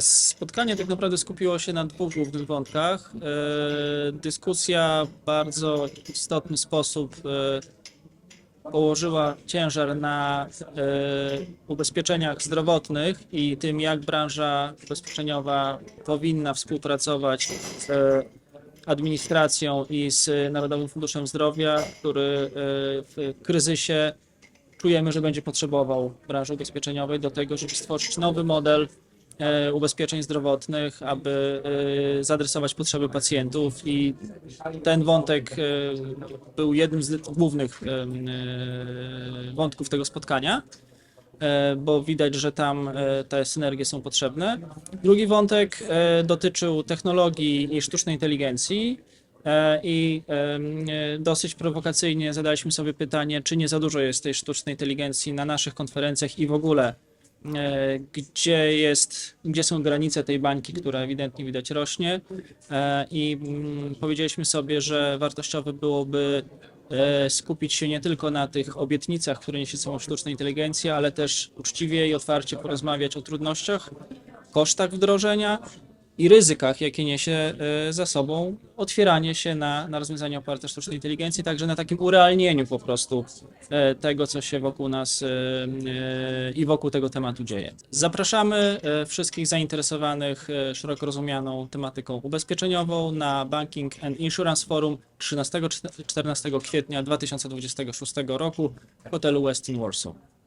Spotkanie tak naprawdę skupiło się na dwóch głównych wątkach. E, Dyskusja w bardzo istotny sposób e, położyła ciężar na e, ubezpieczeniach zdrowotnych i tym, jak branża ubezpieczeniowa powinna współpracować z administracją i z Narodowym Funduszem Zdrowia, który w kryzysie czujemy, że będzie potrzebował branży ubezpieczeniowej do tego, żeby stworzyć nowy model ubezpieczeń zdrowotnych, aby e, zaadresować potrzeby pacjentów i ten wątek e, był jednym z głównych e, e, wątków tego spotkania, e, bo widać, że tam e, te synergie są potrzebne. Drugi wątek e, dotyczył technologii i sztucznej inteligencji. E, I e, dosyć prowokacyjnie zadaliśmy sobie pytanie, czy nie za dużo jest tej sztucznej inteligencji na naszych konferencjach i w ogóle, e, gdzie jest, gdzie są granice tej bańki, która ewidentnie widać rośnie. E, I mm, powiedzieliśmy sobie, że wartościowe byłoby e, skupić się nie tylko na tych obietnicach, które niesie sobą sztuczna inteligencja, ale też uczciwie i otwarcie porozmawiać o trudnościach, kosztach wdrożenia i ryzykach, jakie niesie e, za sobą otwieranie się na, na rozwiązania oparte sztucznej inteligencji, także na takim urealnieniu po prostu e, tego, co się wokół nas e, i wokół tego tematu dzieje. Zapraszamy wszystkich zainteresowanych szeroko rozumianą tematyką ubezpieczeniową na Banking and Insurance Forum 13-14 kwietnia 2026 roku w hotelu Westin Warsaw.